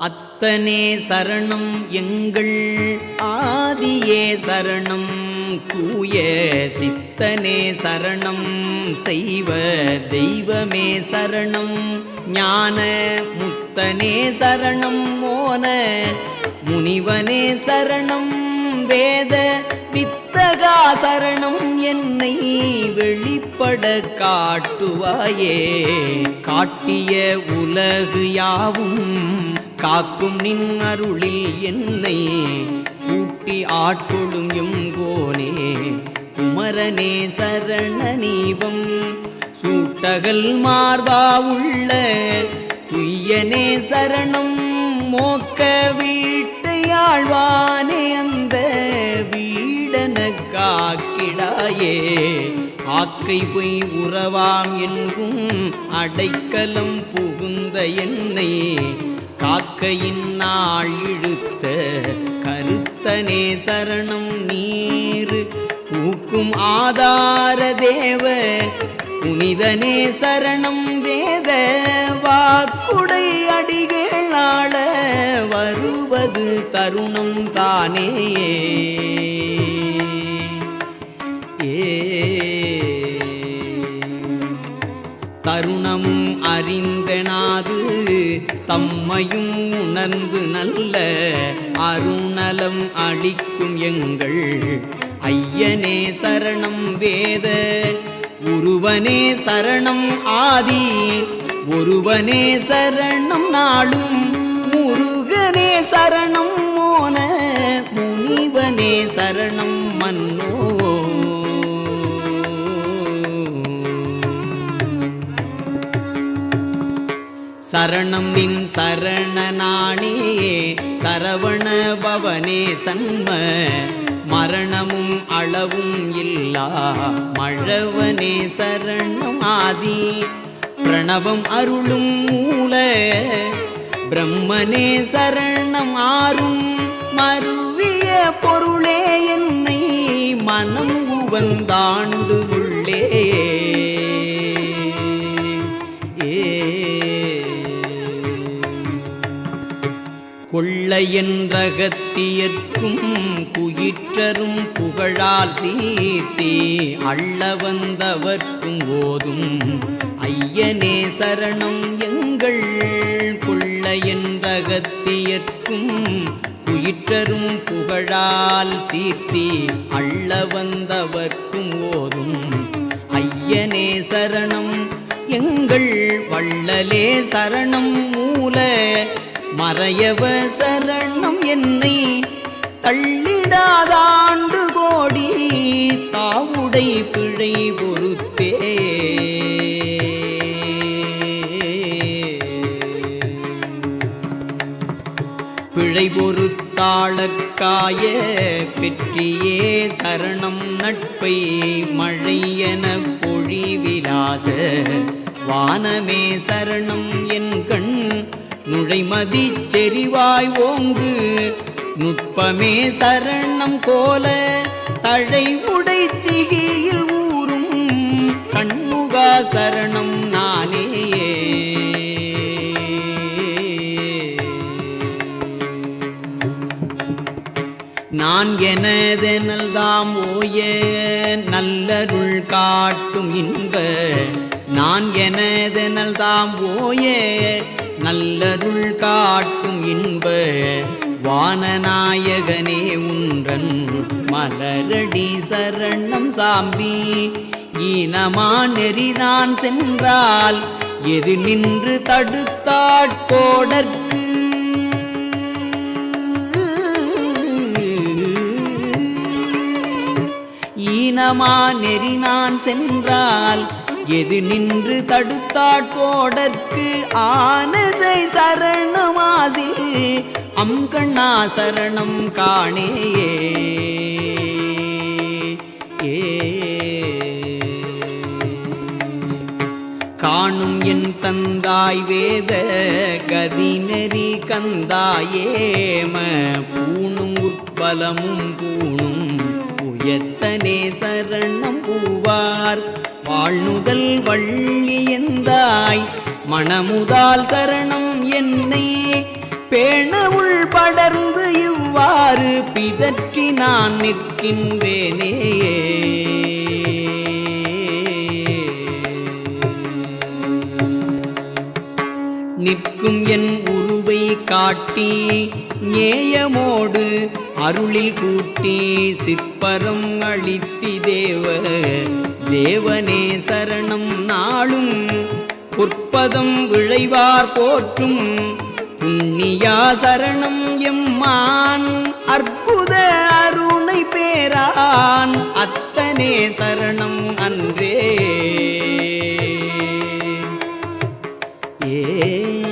அத்தனே சரணம் எங்கள் ஆதியே சரணம் தூய சித்தனே சரணம் செய்வ தெய்வமே சரணம் ஞான முத்தனே சரணம் மோன முனிவனே சரணம் வேத வித்தகா சரணம் என்னை வெளிப்பட காட்டுவாயே. காட்டிய உலகு யாவும் காக்கும் நின் அருளில் என்னை கூட்டி ஆட்கொள்ளும் எங்கோனே குமரனே சரண நீவம் சூட்டகல் மார்பா உள்ள துய்யனே சரணம் மோக்க வீட்டையாழ்வானே அந்த வீடன காக்கிடாயே. ஆக்கை பொய் உறவாம் என்றும் அடைக்கலம் புகுந்த என்னை வாழ்க்கையின் நாள் இழுத்த கருத்தனே சரணம் நீர். ஊக்கும் ஆதார தேவ புனிதனே சரணம் வேத வாக்குடை அடிகளாள வருவது தருணம் தானே ஏ தருணம் அறிந்தனாது தம்மையும் உணர்ந்து நல்ல அருணலம் அளிக்கும் எங்கள் ஐயனே சரணம் வேத. உருவனே சரணம் ஆதி ஒருவனே சரணம் நாளும் முருகனே சரணம் மோன முனிவனே சரணம் மன்னோ சரணம் நின் சரணனானே சரவண பவனே சன்ம. மரணமும் அளவும் இல்லா மழவனே சரணம் ஆதி. பிரணவம் அருளும் மூல பிரம்மனே சரணம் ஆறும். மருவிய பொருளே என்னை மனம் உவந்தாண்டு உள்ளே. கொள்ளையன்றகத்தியற்கும் குயிற்றரும் புகழால் சீர்த்தே அள்ள வந்தவர்க்கும் ஓதும் ஐயனே சரணம் எங்கள் கொள்ளையன்றகத்தியற்கும் குயிற்றரும் புகழால் சீர்த்தி அள்ள வந்தவர்க்கும் ஓதும் ஐயனே சரணம் எங்கள் வள்ளலே சரணம் மூல மறையவ சரணம் என்னை தள்ளிடாதாண்டு கோடி தாவுடை பிழை பொறுத்தே. பிழை பொறுத்தாளக்காய பெற்றியே சரணம் நட்பை மழையென பொழிவிலாச. வானமே சரணம் என் கண் நுழைமதி செறிவாய் ஓங்கு. நுட்பமே சரணம் கோல தழை உடை சிகியில் ஊறும். கண்முகா சரணம் நானே நான் எனதெனல்தாம் ஓய நல்லருள் காட்டும் இன்ப. நான் எனதெனல்தாம் ஓய நல்லருள் காட்டும் இன்ப வானநாயகனே உன்றன் மலரடி சரணம் சாம்பி. ஈனமா நெறிதான் சென்றால் எது நின்று தடுத்தாட்கோடற்கு ஈனமா நெறி நான் சென்றால் எது நின்று தடுத்தாட்கோடற்கு ஆனசை சரணமாசி அம்கண்ணா சரணம் காணேயே. காணும் என் தந்தாய் வேத கதிநெறி கந்தாயேம பூணும் உற்பலமும் பூணும் எத்தனை சரணம் பூவார்? வாழ்நுதல் வள்ளி எந்தாய் மணமுதால் சரணம் என்னை பேணவுள் படர்ந்து இவ்வாறு பிதற்றி நான் நிற்கின்றேனே. நிற்கும் என் உருவை காட்டி நேயமோடு அருளில் கூட்டி சிற்பரம் அழித்தி தேவ தேவனே சரணம் நாளும். பொற்பதம் விளைவார் போற்றும் புண்ணியா சரணம் எம்மான். அற்புத அருணை பேரான் அத்தனே சரணம் அன்றே. ஏ